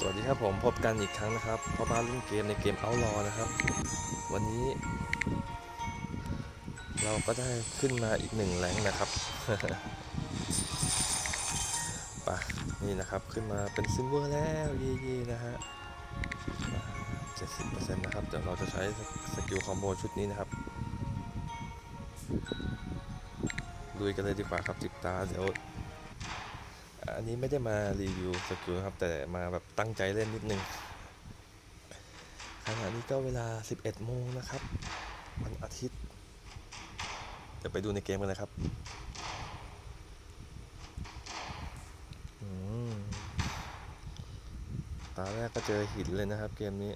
สวัสดีครับผมพบกันอีกครั้งนะครับพ่อบ้านเล่นเกมในเกม Outlaw นะครับ วันนี้ เราก็ได้ขึ้นมาอีกหนึ่งแรงนะครับปะนี่นะครับขึ้นมาเป็นซิลเวอร์แล้วเย่ๆนะฮะเจ็ดสิบเปอร์เซ็นต์นะครับเดี๋ยวเราจะใช้สกิลคอมโบชุดนี้นะครับลุยกันเลยดีกว่าครับจิบตาเดี๋ยวอันนี้ไม่ได้มารีวิวสกิลนะครับแต่มาแบบ ตั้งใจเล่นนิดนึงขณะนี้ก็เวลา 11 โมงนะครับ วันอาทิตย์ เดี๋ยวไปดูในเกมกันเลยครับตาแรกก็เจอหินเลยนะครับเกมนี้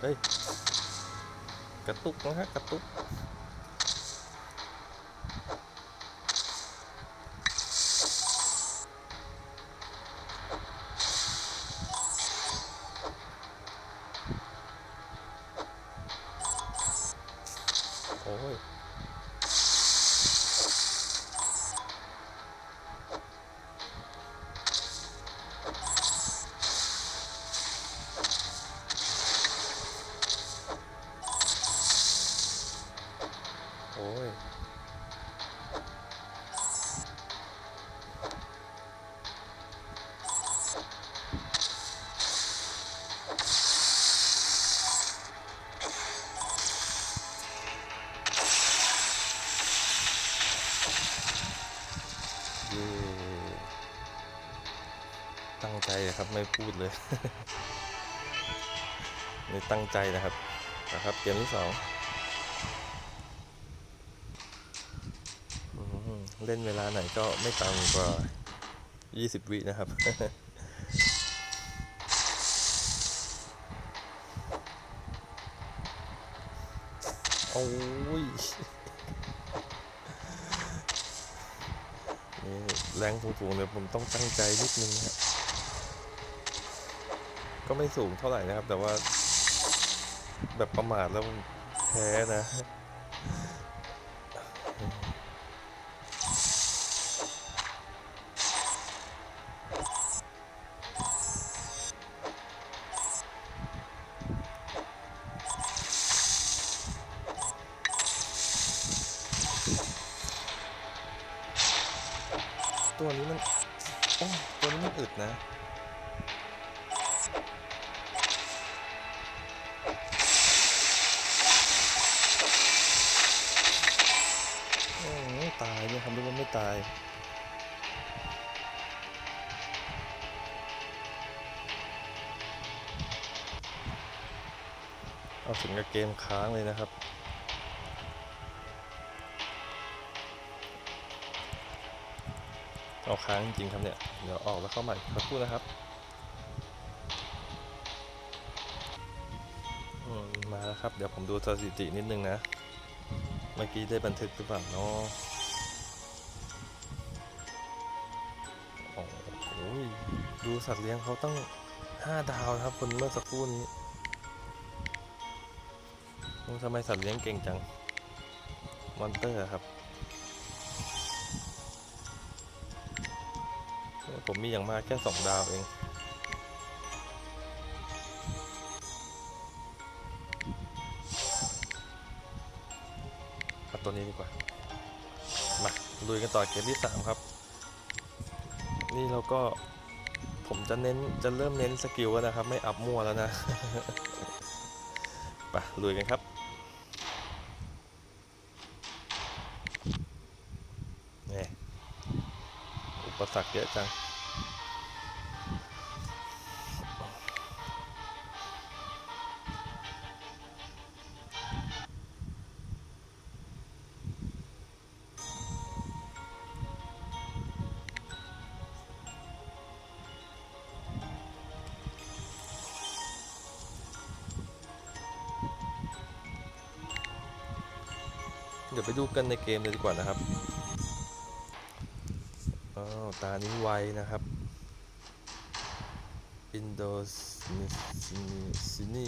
เฮ้ย กระตุกนะฮะ กระตุก อ้ยเย่ตั้งใจนะครับไม่พูดเลย นี่ตั้งใจนะครับนะครับเกมที่สอง เล่นเวลาไหนก็ไม่ต่ำกว่า 20 วินะครับ โอ้ยนี่แรงสูงๆเลยผมต้องตั้งใจนิดนึงครับก็ไม่สูงเท่าไหร่นะครับ แต่ว่าแบบประมาทแล้วแพ้นะ ตัวนี้มันโอ้ตัวนี้มันอึดนะโอ้ยตายเนี่ยทำดูว่าไม่ตายเอาถึงกับเกมค้างเลยนะครับ เอาค้างจริงครับเนี่ย เดี๋ยวออกแล้วเข้าใหม่สักครู่นะครับมาแล้วครับ เดี๋ยวผมดูสถิตินิดนึงนะ เมื่อกี้ได้บันทึกหรือเปล่าเนาะโอ้โหดูสัตว์เลี้ยงเขาตั้ง5ดาวนะครับคนเมื่อสักครู่นี้ทำไมสัตว์เลี้ยงเก่งจัง มอนเตอร์ครับ ผมมีอย่างมากแค่2ดาวเอง เอาตัวนี้ดีกว่า มาลุยกันต่อเกมที่3ครับ นี่เราก็ผมจะเน้นจะเริ่มเน้นสกิลแล้วนะครับ ไม่อัพมั่วแล้วนะไปลุยกันครับนี่อุปสรรคเยอะจัง ดี๋ยวไปดูกันในเกมเลยดีกว่านะครับอ้าวตานี้ไวนะครับอินโดนีซินี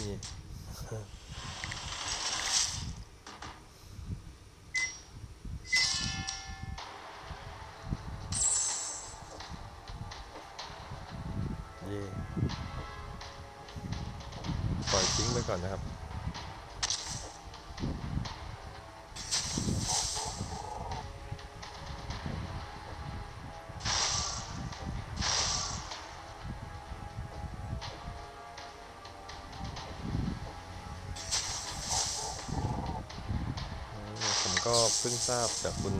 เย่ปล่อยทิ้งไปก่อนนะครับ พิ่งทราบจากคุณ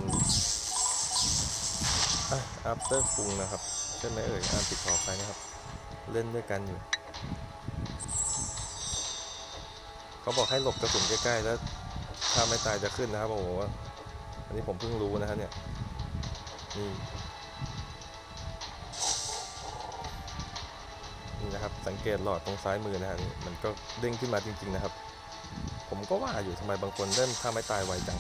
อัปเตอร์คุงนะครับ ใช่ไหมเอ่ยอ่านติดต่อไปนะครับ เล่นด้วยกันอยู่ เขาบอกให้หลบกระสุนใกล้ๆ แล้วถ้าไม่ตายจะขึ้นนะครับ โอ้โห อันนี้ผมเพิ่งรู้นะครับเนี่ย นี่นี่นะครับ สังเกตหลอดตรงซ้ายมือนะฮะมันก็เด้งขึ้นมาจริง ๆ นะครับ ผมก็ว่าอยู่ทำไมบางคนเล่นถ้าไม่ตายไวจัง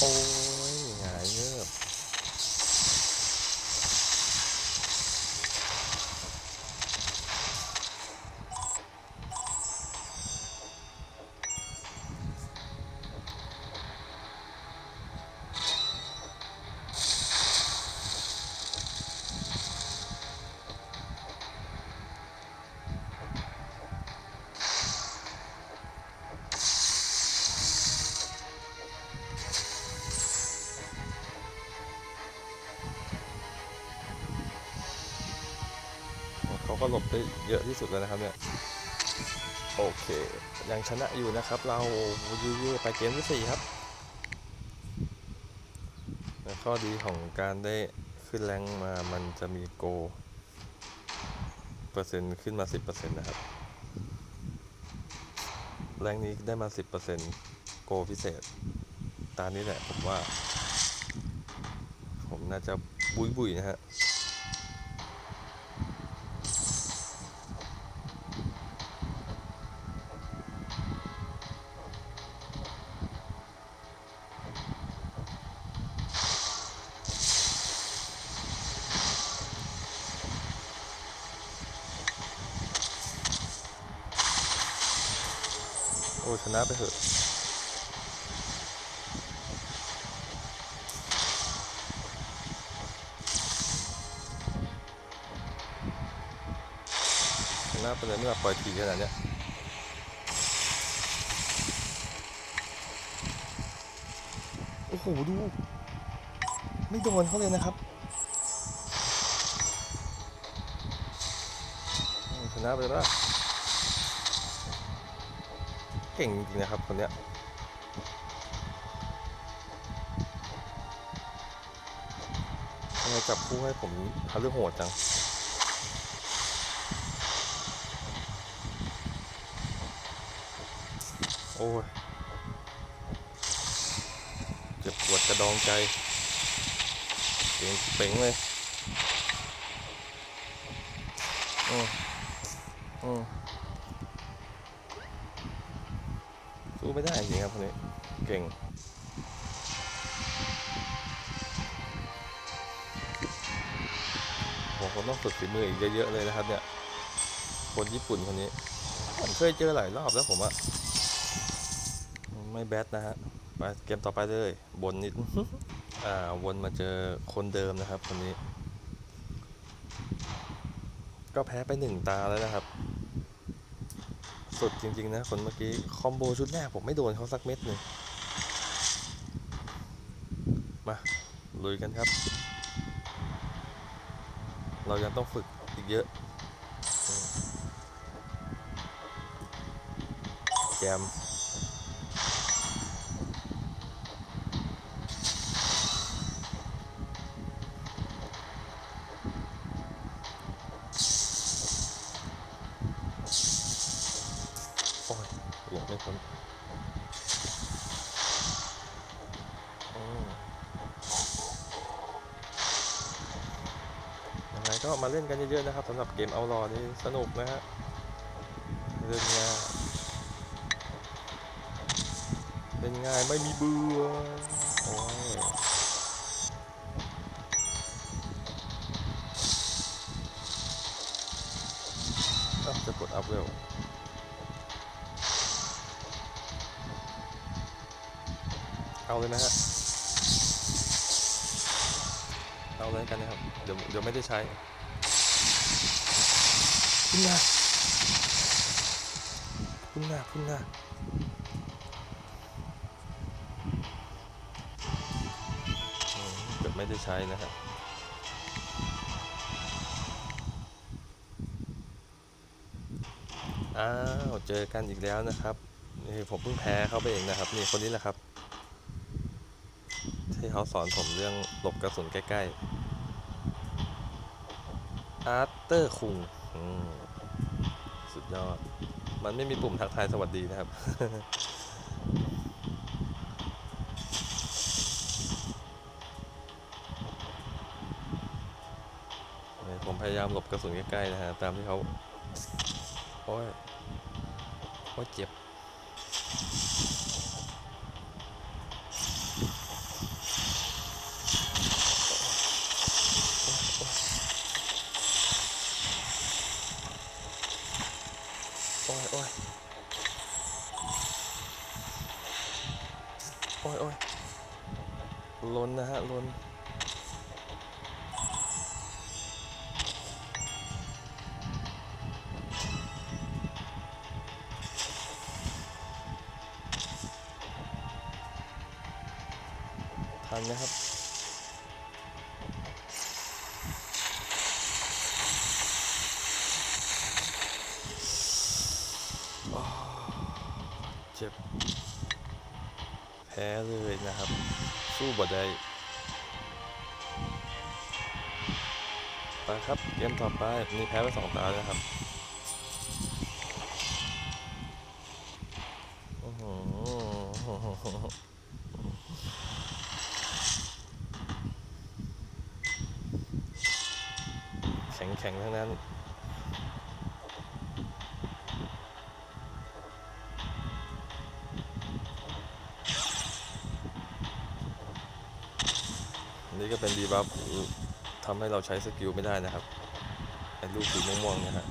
โก็หลบได้เยอะที่สุดแล้วนะครับเนี่ย โอเค ยังชนะอยู่นะครับ เราเย่ๆไปเกมที่สี่ครับข้อดีของการได้ขึ้นแรงมามันจะมีโก เปอร์เซ็นต์ขึ้นมา 10%นะครับ แรงนี้ได้มา 10%โกพิเศษ ตานี้แหละผมว่า ผมน่าจะบุยบุยนะฮะ อ้ชนะไปเถอะชนะไปเลยเมื่อปล่อยทีขนาดเนี้ยโอ้โหดู ไม่โดนเขาเลยนะครับชนะไปแล้ว เก่งจริงๆนะครับคนเนี้ยทำไมจับคู่ให้ผมฮารุโหดจังโอ้ยเจ็บปวดกระดองใจเป่งเป่งเลยอืมอืม ครับคนนี้เก่งผมคงต้องฝึกฝีมืออีกเยอะๆเลยนะครับ เนี่ย คนญี่ปุ่นคนนี้ผมเคยเจอหลายรอบแล้วผมอะไม่แบดนะฮะไปเกมต่อไปเลยบนนิดอ่าวนมาเจอคนเดิมนะครับคนนี้ ก็แพ้ไปหนึ่งตาแล้วนะครับ สุดจริง ๆ นะ คนเมื่อกี้ คอมโบชุดแรกผมไม่โดนเขาสักเม็ดหนึ่งมา ลุยกันครับ เรายังต้องฝึกอีกเยอะ แจม มาเล่นกันเยอะๆนะครับสำหรับเกมเอารอนี่สนุกนะฮะเรื่องเนี้ยเป็นไงไม่มีเบื่อโอ้จะกดอัพเร็วเอาเลยนะฮะ เอาเลยกันนะครับ เดี๋ยวเดี๋ยวไม่ได้ใช้ พุ่งหน้าพุ่งหน้าพุ่งหน้าอืมเดี๋ยวไม่ได้ใช้นะครับอ้าวเจอกันอีกแล้วนะครับนี่ผมเพิ่งแพ้เขาไปเองนะครับ นี่คนนี้แหละครับ ที่เขาสอนผมเรื่องหลบกระสุนใกล้ๆอาร์เตอร์คุง สุดยอด มันไม่มีปุ่มทักทายสวัสดีนะครับ ผมพยายามหลบกระสุนใกล้ๆนะฮะ ตามที่เขาโอ้ยโอ้ยเจ็บ ทันไหมครับเจ็บ แพ้เลยนะครับ สู้บ่ได้ไปครับ เกมต่อไปนี่แพ้ไปสองตาแล้วครับอื้อหือแข็งแข็งๆ ทั้งนั้น นี่ก็เป็นดีบัฟทำให้เราใช้สกิลไม่ได้นะครับไอ้ลูกสีม่วงๆเนี่ยฮะ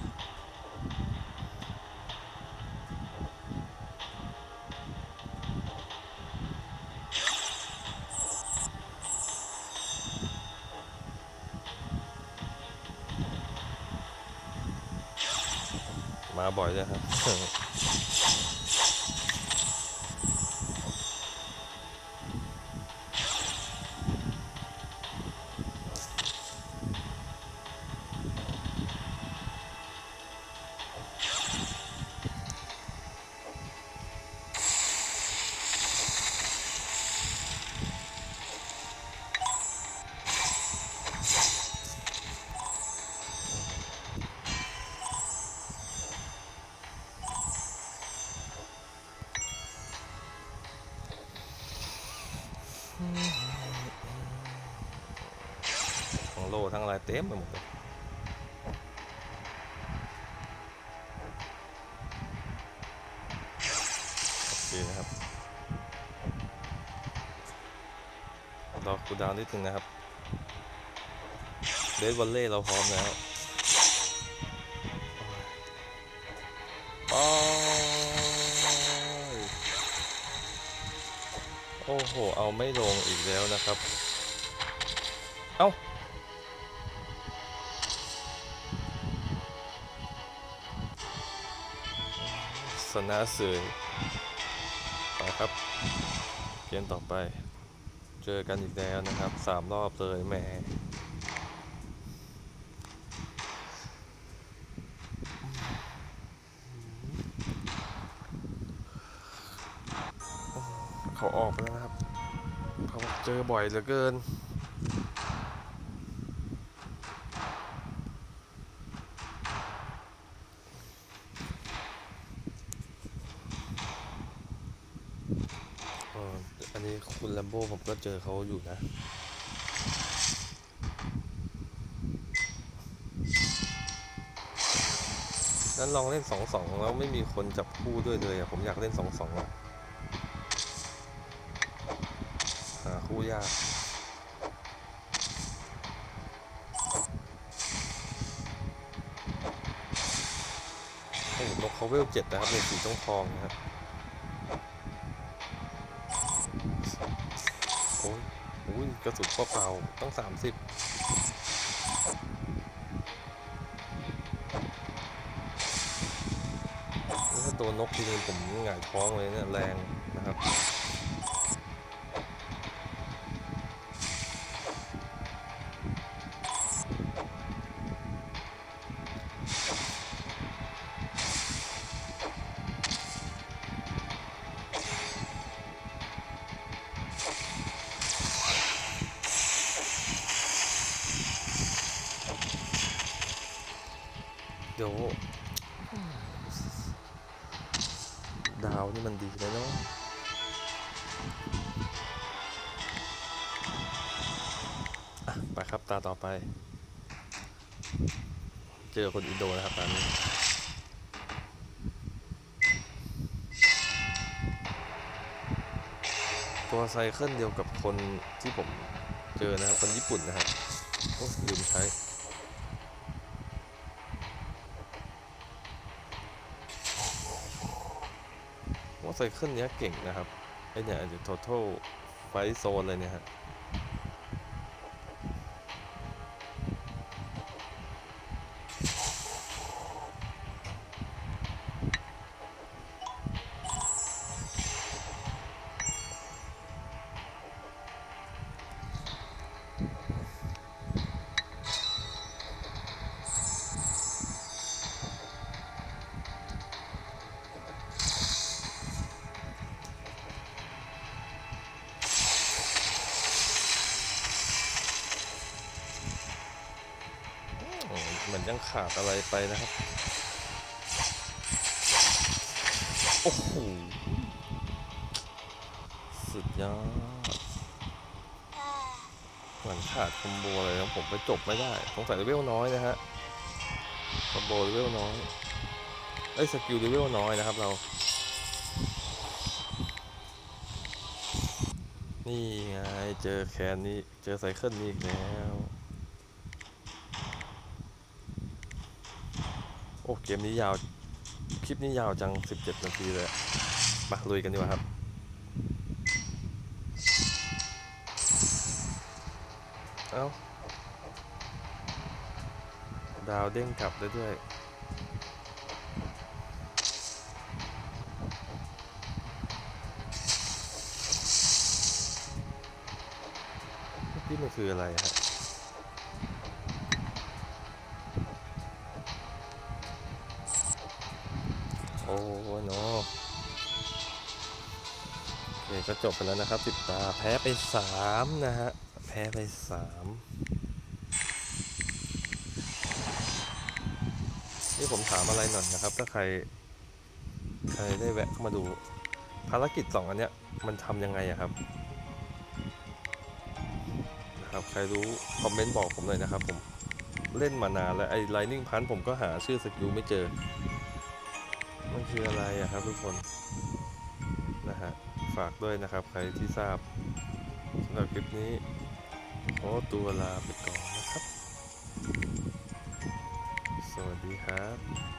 โล่ทั้งอะไรเต็มไปหมดเลยโอเคนะครับรอคูดาวนิดนึงนะครับเดสวอลเล่เราพร้อมแล้วโอ้โอ้โห เอาไม่ลงอีกแล้วนะครับ สนะเสยไปครับเกมต่อไป เจอกันอีกแล้วนะครับสามรอบเลยแหมเขาออกไปแล้วนะครับเขาเจอบ่อยเหลือเกิน เอันนี้คุณแลมโบ้ผมก็เจอเขาอยู่นะนั้นลองเล่นสองสองแล้วไม่มีคนจับคู่ด้วยเลยอะผมอยากเล่นสองสองอะสู้ยากโอ้โหนกเขาเวลเจ็ดนะครับเป็นสีทองทองนะครับ ระสุนเปล่าๆต้องสามสิบถ้าตัวนกทีนึงผมหงายท้องเลยเนี่ยแรงนะครับ ดาวนี่มันดีเลยเนาะไปครับตาต่อไป เจอคนอินโดนะครับตอนนี้ตัวไซเคิลเดียวกับคนที่ผมเจอนะครับ คนญี่ปุ่นนะครับ โอ้ลืมใช้ ไซเคิลเนี้ยเก่งนะครับไอเนี่ยเดี๋ยว total fight zone เลยเนี่ยฮะ มเหมือนยังขาดอะไรไปนะครับ โอ้โห สุดยอดเหมือนขาดคอมโบเลยนะผมไปจบไม่ได้สงสัยเลเวลน้อยนะฮะคอมโบเลเวลน้อยเอ้สกิลเลเวลน้อยนะครับเรา นี่ไง เจอแคนนี่เจอไซเคิลนี่อีกแล้ว โอ้เกมนี้ยาว คลิปนี้ยาวจัง 17 นาทีเลยมาลุยกันดีกว่าครับ เอ้า ดาวเด้งกลับได้ด้วยนี่มันคืออะไรฮะโอ้โนโอเคก็จบไปแล้วนะครับสิบตาแพ้ไปสามนะฮะ แพ้ไปสามนี่ผมถามอะไรหน่อยนะครับ ถ้าใคร ใครได้แวะเข้ามาดู ภารกิจสองอันเนี้ย มันทำยังไงอะครับนะครับ ใครรู้คอมเมนต์บอกผมหน่อยนะครับผมเล่นมานานแล้วไอ้ Lightning Punch ผมก็หาชื่อสกิลไม่เจอ คืออะไรอะครับทุกคนนะฮะฝากด้วยนะครับใครที่ทราบสำหรับคลิปนี้ขอตัวลาไปก่อนนะครับ สวัสดีครับ